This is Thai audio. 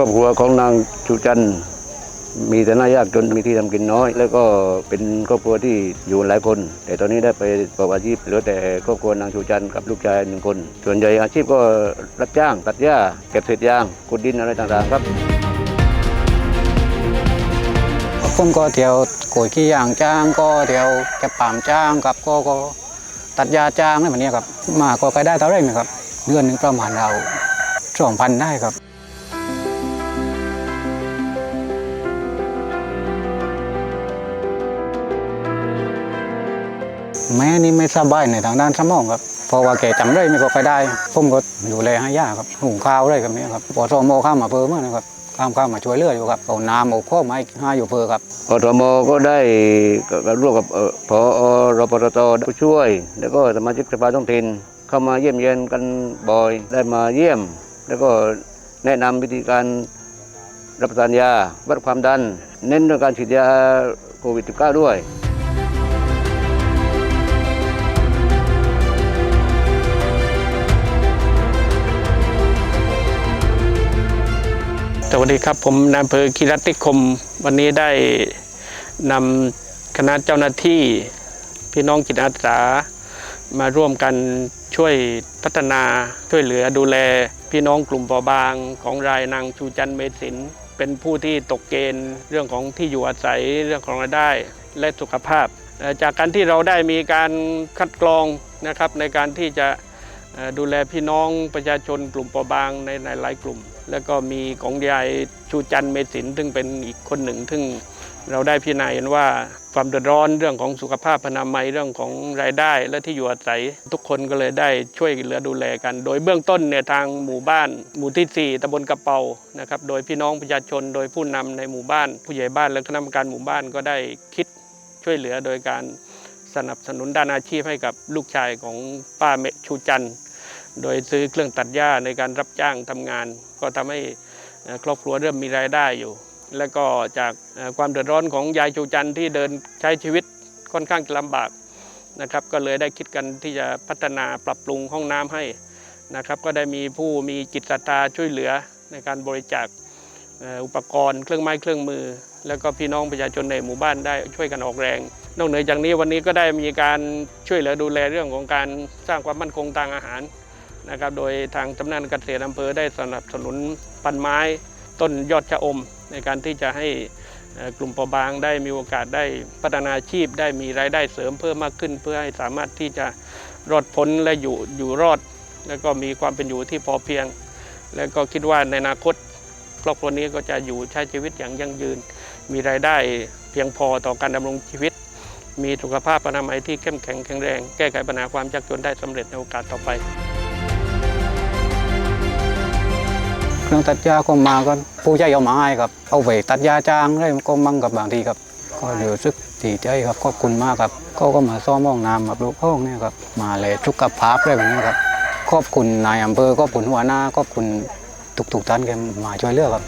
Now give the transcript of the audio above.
ครอบครัวของนางชูจันมีแต่หน้ายากจนมีที่ทำกินน้อย แล้วก็เป็นครอบครัวที่อยู่หลายคน แต่ตอนนี้ได้ไปประกอบอาชีพเหลือแต่ครอบครัวนางชูจันกับลูกชายหนึ่งคน ส่วนใหญ่อาชีพก็รับจ้างตัดหญ้าเก็บเศษยางขุดดินอะไรต่างๆครับผมก็เที่ยวโกยขี้ยางจ้างก็เที่ยวเก็บปามจ้างครับก็ก็ตัดยาจ้างอะไรแบบนี้ครับมาก็ไปได้เท่าไรไหมครับเดือนหนึงประมาณเราสองพันได้ครับ แม่นี่ไม่สบายในทางด้านสมองครับเพราะว่าแกจำได้ไม่ก็ไปได้ ผมก็ดูแลให้ย่าครับหุงข้าวอะไรกับนี้ครับพอสมโมข้ามมาเพิ่มานะครับข้ามข้ามมาช่วยเหลืออยู่ครับเอาน้ำเอาข้าวมาให้ให้อยู่เพิ่มครับอทมก็ได้ร่วมกับพอรปตตผู้ช่วย แล้วก็สมาชิกสภาท้องถิ่นเข้ามาเยี่ยมเยียนกันบ่อยได้มาเยี่ยม แล้วก็แนะนำวิธีการรับประทานยาวัดความดัน เน้นเรื่องการฉีดยาโควิด -19 ด้วย วัสดีครับ ผมนายอำเภอคีรัติคม วันนี้ได้นำคณะเจ้าหน้าที่พี่น้องจิตอาสามาร่วมกันช่วยพัฒนาช่วยเหลือดูแล พี่น้องกลุ่มเปราะบางของรายนางชูจันเมสินเป็นผู้ที่ตกเกณฑ์เรื่องของที่อยู่อาศัยเรื่องของรายได้และสุขภาพ จากการที่เราได้มีการคัดกรองนะครับในการที่จะดูแลพี่น้องประชาชนกลุ่มเปราะบางในในหลายกลุ่ม แล้วก็มีของยายชูจันเมสินซึ่งเป็นอีกคนหนึ่ง ซึ่งเราได้พิจารณาเห็นว่าความเดือดร้อนเรื่องของสุขภาพอนามัยเรื่องของรายได้และที่อยู่อาศัย ทุกคนก็เลยได้ช่วยเหลือดูแลกัน โดยเบื้องต้นเนี่ยทางหมู่บ้าน หมู่ที่ 4ตำบลกระเปานะครับโดยพี่น้องประชาชน โดยผู้นำในหมู่บ้าน ผู้ใหญ่บ้านและคณะกรรมการหมู่บ้านก็ได้คิดช่วยเหลือโดยการสนับสนุนด้านอาชีพให้กับลูกชายของป้าเมชูจันทร์ โดยซื้อเครื่องตัดหญ้าในการรับจ้างทำงาน ก็ทำให้ครอบครัวเริ่มมีรายได้อยู่ และก็จากความเดือดร้อนของยายชูจันที่เดินใช้ชีวิตค่อนข้างจะลำบากนะครับ ก็เลยได้คิดกันที่จะพัฒนาปรับปรุงห้องน้ำให้นะครับ ก็ได้มีผู้มีจิตศรัทธาช่วยเหลือในการบริจาคอุปกรณ์เครื่องไม้เครื่องมือ แล้วก็พี่น้องประชาชนในหมู่บ้านได้ช่วยกันออกแรง นอกเหนือจากนี้วันนี้ก็ได้มีการช่วยเหลือดูแลเรื่องของการสร้างความมั่นคงทางอาหาร นะครับ โดยทางสำนักงานเกษตรอำเภอได้สนับสนุนปันไม้ต้นยอดชะอม ในการที่จะให้กลุ่มเปราะบางได้มีโอกาสได้พัฒนาอาชีพได้มีรายได้เสริมเพิ่มมากขึ้น เพื่อให้สามารถที่จะรอดพ้นและอยู่อยู่รอด แล้วก็มีความเป็นอยู่ที่พอเพียง แล้วก็คิดว่าในอนาคตครอบครัวนี้ก็จะอยู่ใช้ชีวิตอย่างยั่งยืน มีรายได้เพียงพอต่อการดำรงชีวิต มีสุขภาพอนามัยที่เข้มแข็งแข็งแรง แก้ไขปัญหาความยากจนได้สำเร็จในโอกาสต่อไป เครื่องตัดหญ้าก็มาก็ผู้ใหญ่เอามาให้ครับ เอาไปตัดหญ้าจ้างได้ก็มั่งกับบางทีครับ ก็รู้สึกดีใจครับขอบคุณมากครับก็ก็มาซ่อมห้องน้ำแบบลูกห้องเนี่ยครับมาเลยสุขภาพอะไรแบบนี้ครับขอบคุณนายอำเภอขอบคุณหัวหน้าขอบคุณทุกๆท่านแกมาช่วยเหลือกครับ